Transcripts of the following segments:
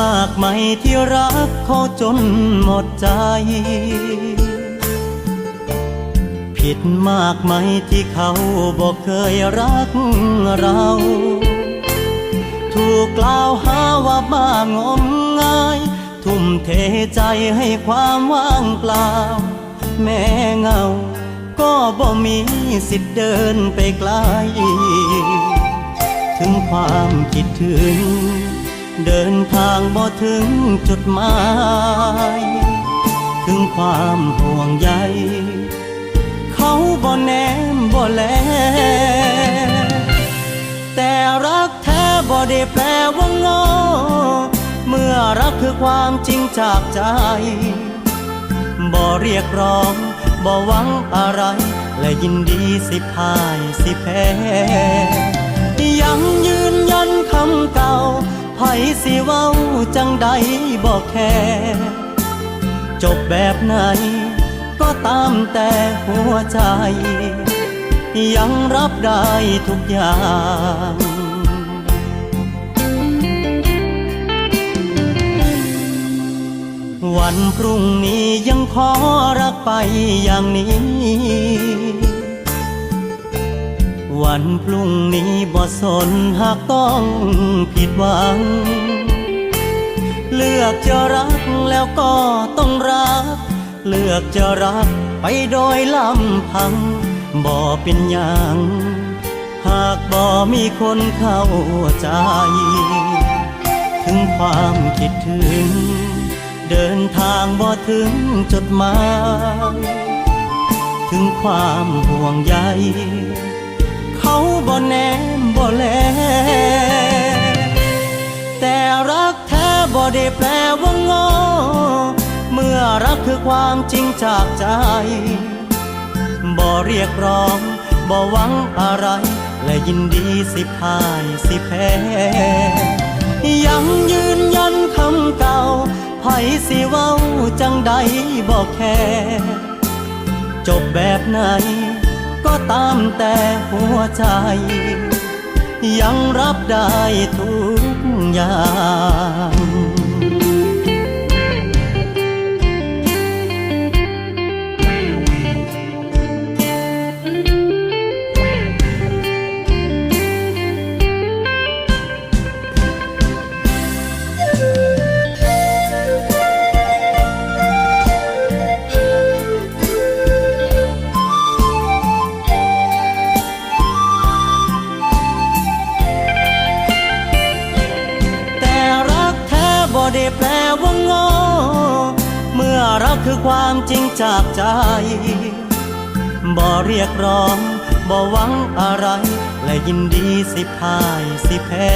มากไหมที่รักเขาจนหมดใจ ผิดมากไหมที่เขาบอกเคยรักเรา ถูกกล่าวหาว่าบ้างมงาย ทุ่มเทใจให้ความว่างเปล่า แม่เงา ก็บ่มีสิทธิ์เดินไปไกล ถึงความคิดถึง เดินทางบ่ถึงจุดหมาย ถึงความห่วงใย เขาบ่แนมบ่แล แต่รักแท้บ่ได้แปลว่างอ เมื่อรักคือความจริงจากใจ บ่เรียกร้องบ่หวังอะไร และยินดีสิพ่ายสิแพ้ยังยืนยันคำเก่า ไผสิเว้าจังใดบ่แค่ จบแบบไหน ก็ตามแต่หัวใจ ยังรับได้ทุกอย่างวันพรุ่งนี้ยังขอรักไปอย่างนี้ วันพรุ่งนี้บ่สนหากต้องผิดหวัง เลือกจะรักแล้วก็ต้องรัก เลือกจะรักไปโดยลำพังบ่เป็นอย่าง หากบ่มีคนเข้าใจ ถึงความคิดถึง เดินทางบ่ถึงจุดหมายถึงความห่วงใย บ่แนมบ่แล แต่รักแท้บ่ได้แปลว่างอ เมื่อรักคือความจริงจากใจ บ่เรียกร้อง บ่หวังอะไร และยินดีสิพ่ายสิแพ้ยังยืนยันคำเก่าไผสิเว้าจังใดบ่แค่ จบแบบไหน ก็ตามแต่หัวใจ ยังรับได้ทุกอย่าง ว่างอเมื่อรักคือความจริงจากใจ บ่เรียกร้อง บ่หวังอะไร และยินดีสิพ่ายสิแพ้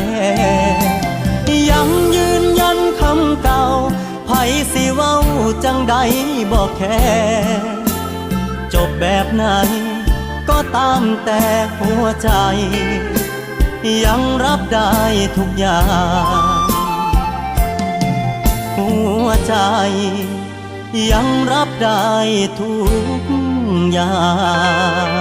ยังยืนยันคำเก่าไผสิเว้าจังใดบ่แค่จบแบบไหนก็ตามแต่หัวใจ ยังรับได้ทุกอย่าง ยังรับได้ทุกอย่าง